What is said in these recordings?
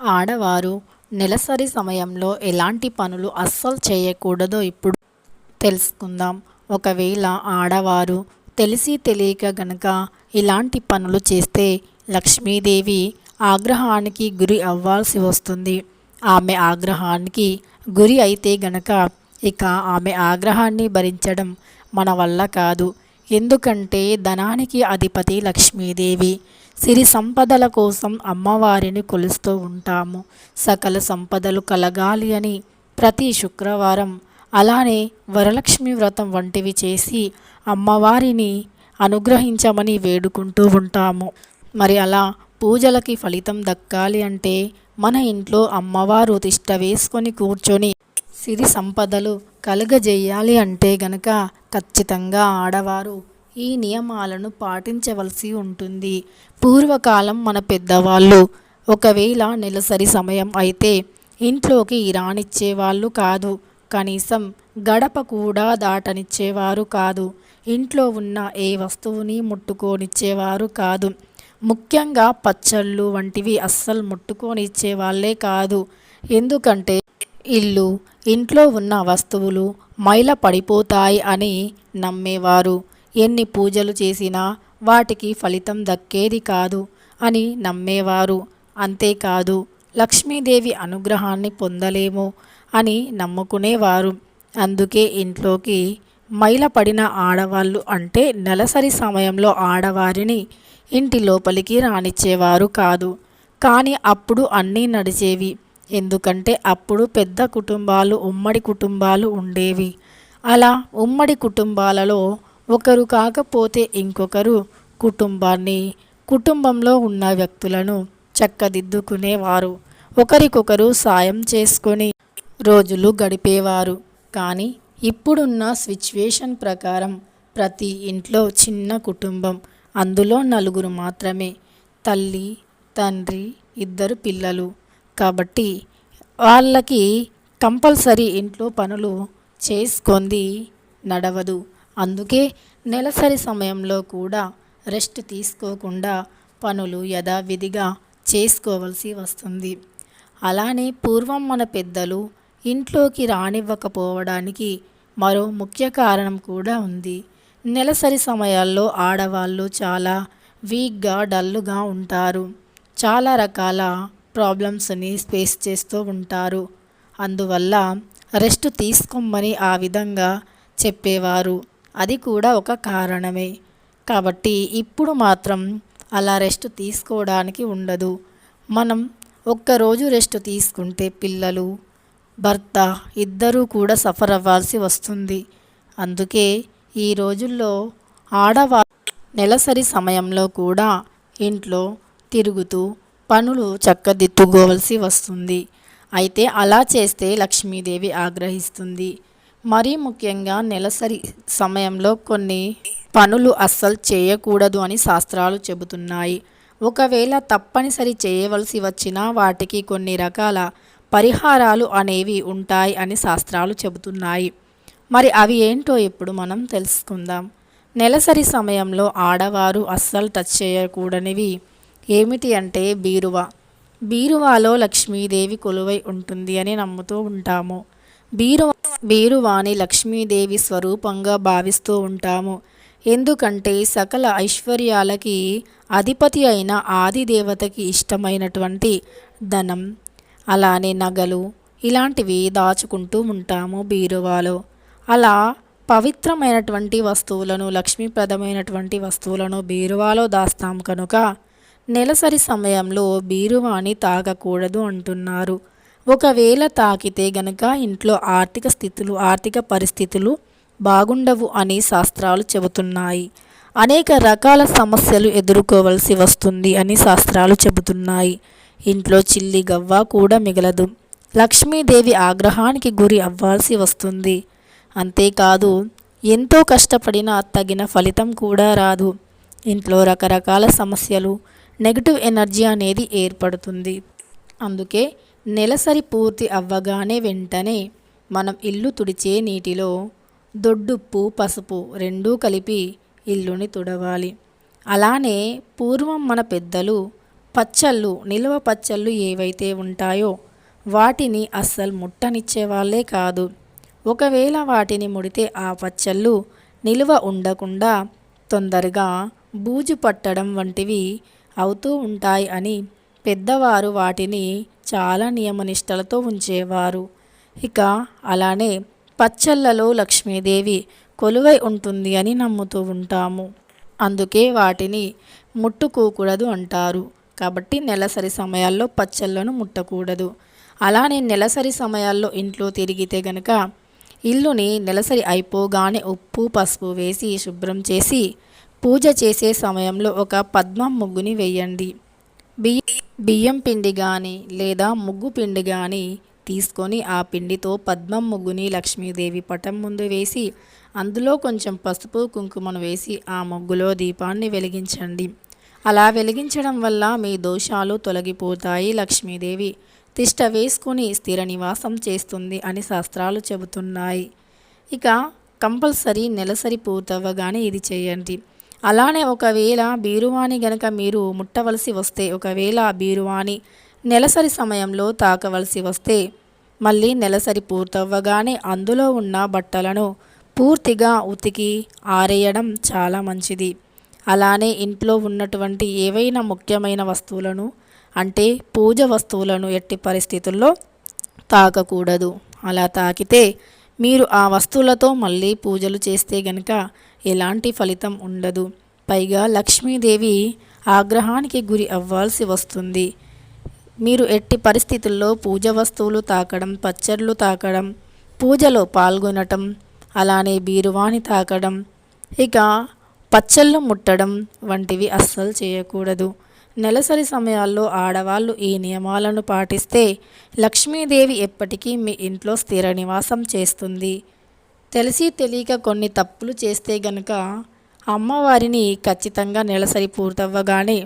ఆడవారు నెలసరి సమయంలో ఎలాంటి పనులు అస్సలు చేయకూడదో ఇప్పుడు తెలుసుకుందాం. ఒకవేళ ఆడవారు తెలిసి తెలియక గనక ఇలాంటి పనులు చేస్తే లక్ష్మీదేవి ఆగ్రహానికి గురి అవ్వాల్సి వస్తుంది. ఆమె ఆగ్రహానికి గురి అయితే గనక ఇక ఆమె ఆగ్రహాన్ని భరించడం మన వల్ల కాదు. ఎందుకంటే ధనానికి అధిపతి లక్ష్మీదేవి. సిరి సంపదల కోసం అమ్మవారిని కొలుస్తూ ఉంటాము. సకల సంపదలు కలగాలి అని ప్రతి శుక్రవారం అలానే వరలక్ష్మి వ్రతం వంటివి చేసి అమ్మవారిని అనుగ్రహించమని వేడుకుంటూ ఉంటాము. మరి అలా పూజలకి ఫలితం దక్కాలి అంటే మన ఇంట్లో అమ్మవారు తిష్ట వేసుకొని కూర్చొని సిరి సంపదలు కలుగజేయాలి అంటే గనక ఖచ్చితంగా ఆడవారు ఈ నియమాలను పాటించవలసి ఉంటుంది. పూర్వకాలం మన పెద్దవాళ్ళు ఒకవేళ నెలసరి సమయం అయితే ఇంట్లోకి రానిచ్చేవాళ్ళు కాదు. కనీసం గడప కూడా దాటనిచ్చేవారు కాదు. ఇంట్లో ఉన్న ఏ వస్తువుని ముట్టుకోనిచ్చేవారు కాదు. ముఖ్యంగా పచ్చళ్ళు వంటివి అస్సలు ముట్టుకోనిచ్చే వాళ్ళే కాదు. ఎందుకంటే ఇల్లు ఇంట్లో ఉన్న వస్తువులు మైల పడిపోతాయి అని నమ్మేవారు. ఎన్ని పూజలు చేసినా వాటికి ఫలితం దక్కేది కాదు అని నమ్మేవారు. అంతేకాదు లక్ష్మీదేవి అనుగ్రహాన్ని పొందలేము అని నమ్ముకునేవారు. అందుకే ఇంట్లోకి మైలపడిన ఆడవాళ్ళు అంటే నెలసరి సమయంలో ఆడవారిని ఇంటి లోపలికి రానిచ్చేవారు కాదు. కానీ అప్పుడు అన్నీ నడిచేవి. ఎందుకంటే అప్పుడు పెద్ద కుటుంబాలు ఉమ్మడి కుటుంబాలు ఉండేవి. అలా ఉమ్మడి కుటుంబాలలో ఒకరు కాకపోతే ఇంకొకరు కుటుంబాన్ని కుటుంబంలో ఉన్న వ్యక్తులను చక్కదిద్దుకునేవారు. ఒకరికొకరు సాయం చేసుకొని రోజులు గడిపేవారు. కానీ ఇప్పుడున్న సిచ్యువేషన్ ప్రకారం ప్రతి ఇంట్లో చిన్న కుటుంబం అందులో నలుగురు మాత్రమే. తల్లి తండ్రి ఇద్దరు పిల్లలు. కాబట్టి వాళ్ళకి కంపల్సరీ ఇంట్లో పనులు చేసుకొని నడవదు. అందుకే నెలసరి సమయంలో కూడా రెస్ట్ తీసుకోకుండా పనులు యథావిధిగా చేసుకోవలసి వస్తుంది. అలానే పూర్వం మన పెద్దలు ఇంట్లోకి రానివ్వకపోవడానికి మరో ముఖ్య కారణం కూడా ఉంది. నెలసరి సమయాల్లో ఆడవాళ్ళు చాలా వీక్గా డల్లుగా ఉంటారు. చాలా రకాల ప్రాబ్లమ్స్ని ఫేస్ చేస్తూ ఉంటారు. అందువల్ల రెస్ట్ తీసుకోమని ఆ విధంగా చెప్పేవారు. అది కూడా ఒక కారణమే. కాబట్టి ఇప్పుడు మాత్రం అలా రెస్ట్ తీసుకోవడానికి ఉండదు. మనం ఒక్కరోజు రెస్ట్ తీసుకుంటే పిల్లలు భర్త ఇద్దరూ కూడా సఫర్ అవ్వాల్సి వస్తుంది. అందుకే ఈ రోజుల్లో ఆడవా నెలసరి సమయంలో కూడా ఇంట్లో తిరుగుతూ పనులు చక్కదిద్దుకోవలసి వస్తుంది. అయితే అలా చేస్తే లక్ష్మీదేవి ఆగ్రహిస్తుంది. మరీ ముఖ్యంగా నెలసరి సమయంలో కొన్ని పనులు అస్సలు చేయకూడదు అని శాస్త్రాలు చెబుతున్నాయి. ఒకవేళ తప్పనిసరి చేయవలసి వచ్చినా వాటికి కొన్ని రకాల పరిహారాలు అనేవి ఉంటాయి అని శాస్త్రాలు చెబుతున్నాయి. మరి అవి ఏంటో ఇప్పుడు మనం తెలుసుకుందాం. నెలసరి సమయంలో ఆడవారు అస్సలు టచ్ చేయకూడనివి ఏమిటి అంటే బీరువా. బీరువాలో లక్ష్మీదేవి కొలువై ఉంటుంది అని నమ్ముతూ ఉంటాము. బీరువా బీరువాణి లక్ష్మీదేవి స్వరూపంగా భావిస్తూ ఉంటాము. ఎందుకంటే సకల ఐశ్వర్యాలకి అధిపతి అయిన ఆదిదేవతకి ఇష్టమైనటువంటి ధనం అలానే నగలు ఇలాంటివి దాచుకుంటూ ఉంటాము బీరువాలో. అలా పవిత్రమైనటువంటి వస్తువులను లక్ష్మీప్రదమైనటువంటి వస్తువులను బీరువాలో దాస్తాం కనుక నెలసరి సమయంలో బీరువాని తాగకూడదు అంటున్నారు. ఒకవేళ తాకితే గనక ఇంట్లో ఆర్థిక స్థితులు ఆర్థిక పరిస్థితులు బాగుండవు అని శాస్త్రాలు చెబుతున్నాయి. అనేక రకాల సమస్యలు ఎదుర్కోవలసి వస్తుంది అని శాస్త్రాలు చెబుతున్నాయి. ఇంట్లో చిల్లి గవ్వ కూడా మిగలదు. లక్ష్మీదేవి ఆగ్రహానికి గురి అవ్వాల్సి వస్తుంది. అంతేకాదు ఎంతో కష్టపడినా తగిన ఫలితం కూడా రాదు. ఇంట్లో రకరకాల సమస్యలు నెగిటివ్ ఎనర్జీ అనేది ఏర్పడుతుంది. అందుకే నెలసరి పూర్తి అవ్వగానే వెంటనే మనం ఇల్లు తుడిచే నీటిలో దొడ్డుప్పు పసుపు రెండూ కలిపి ఇల్లుని తుడవాలి. అలానే పూర్వం మన పెద్దలు పచ్చళ్ళు నిల్వ పచ్చళ్ళు ఏవైతే ఉంటాయో వాటిని అస్సలు ముట్టనిచ్చే వాళ్ళే కాదు. ఒకవేళ వాటిని ముడితే ఆ పచ్చళ్ళు నిల్వ ఉండకుండా తొందరగా బూజు పట్టడం వంటివి అవుతూ ఉంటాయి అని పెద్దవారు వాటిని చాలా నియమనిష్టలతో ఉంచేవారు. ఇక అలానే పచ్చళ్ళలో లక్ష్మీదేవి కొలువై ఉంటుంది అని నమ్ముతూ ఉంటాము. అందుకే వాటిని ముట్టుకోకూడదు అంటారు. కాబట్టి నెలసరి సమయాల్లో పచ్చళ్ళను ముట్టకూడదు. అలానే నెలసరి సమయాల్లో ఇంట్లో తిరిగితే గనక ఇల్లుని నెలసరి అయిపోగానే ఉప్పు పసుపు వేసి శుభ్రం చేసి పూజ చేసే సమయంలో ఒక పద్మం ముగ్గుని వేయండి. బియ్య బియ్యం పిండి కానీ లేదా ముగ్గు పిండి కానీ తీసుకొని ఆ పిండితో పద్మం ముగ్గుని లక్ష్మీదేవి పటం ముందు వేసి అందులో కొంచెం పసుపు కుంకుమను వేసి ఆ ముగ్గులో దీపాన్ని వెలిగించండి. అలా వెలిగించడం వల్ల మీ దోషాలు తొలగిపోతాయి లక్ష్మీదేవి. తిష్ట వేసుకుని స్థిర నివాసం చేస్తుంది అని శాస్త్రాలు చెబుతున్నాయి. ఇక కంపల్సరీ నెలసరి పూర్తవ్వగానే ఇది చేయండి. అలానే ఒకవేళ బీరువాని గనక మీరు ముట్టవలసి వస్తే ఒకవేళ బీరువాని నెలసరి సమయంలో తాకవలసి వస్తే మళ్ళీ నెలసరి పూర్తవ్వగానే అందులో ఉన్న బట్టలను పూర్తిగా ఉతికి ఆరేయడం చాలా మంచిది. అలానే ఇంట్లో ఉన్నటువంటి ఏవైనా ముఖ్యమైన వస్తువులను అంటే పూజ వస్తువులను ఎట్టి పరిస్థితుల్లో తాకకూడదు. అలా తాకితే మీరు ఆ వస్తువులతో మళ్ళీ పూజలు చేస్తే గనక ఎలాంటి ఫలితం ఉండదు. పైగా లక్ష్మీదేవి ఆగ్రహానికి గురి అవ్వాల్సి వస్తుంది. మీరు ఎట్టి పరిస్థితుల్లో పూజ వస్తువులు తాకడం పచ్చళ్ళు తాకడం పూజలో పాల్గొనటం అలానే బీరువాని తాకడం ఇక పచ్చళ్ళు ముట్టడం వంటివి అస్సలు చేయకూడదు. నెలసరి సమయాల్లో ఆడవాళ్ళు ఈ నియమాలను పాటిస్తే లక్ష్మీదేవి ఎప్పటికీ మీ ఇంట్లో స్థిర నివాసం చేస్తుంది. తెలిసి తెలియక కొన్ని తప్పులు చేస్తే గనక అమ్మవారిని ఖచ్చితంగా నెలసరి పూర్తవ్వగానే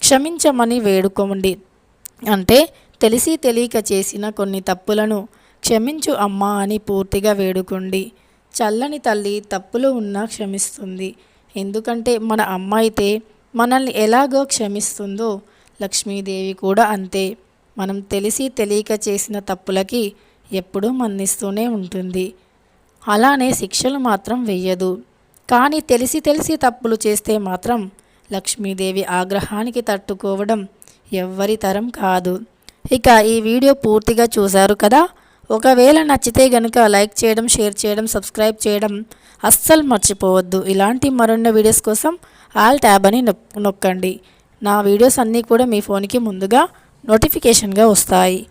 క్షమించమని వేడుకోండి అంటే తెలిసి తెలియక చేసిన కొన్ని తప్పులను క్షమించు అమ్మా అని పూర్తిగా వేడుకోండి. చల్లని తల్లి తప్పులు ఉన్నా క్షమిస్తుంది. ఎందుకంటే మన అమ్మ అయితే మనల్ని ఎలాగో క్షమిస్తుందో లక్ష్మీదేవి కూడా అంతే. మనం తెలిసి తెలియక చేసిన తప్పులకి ఎప్పుడూ మన్నిస్తూనే ఉంటుంది. అలానే శిక్షలు మాత్రం వెయ్యదు. కానీ తెలిసి తెలిసి తప్పులు చేస్తే మాత్రం లక్ష్మీదేవి ఆగ్రహానికి తట్టుకోవడం ఎవ్వరి తరం కాదు. ఇక ఈ వీడియో పూర్తిగా చూశారు కదా? ఒకవేళ నచ్చితే గనుక లైక్ చేయడం షేర్ చేయడం సబ్స్క్రైబ్ చేయడం అస్సలు మర్చిపోవద్దు. ఇలాంటి మరిన్ని వీడియోస్ కోసం ఆల్ ట్యాబ్ అని నొక్కండి. నా వీడియోస్ అన్నీ కూడా మీ ఫోన్కి ముందుగా నోటిఫికేషన్గా వస్తాయి.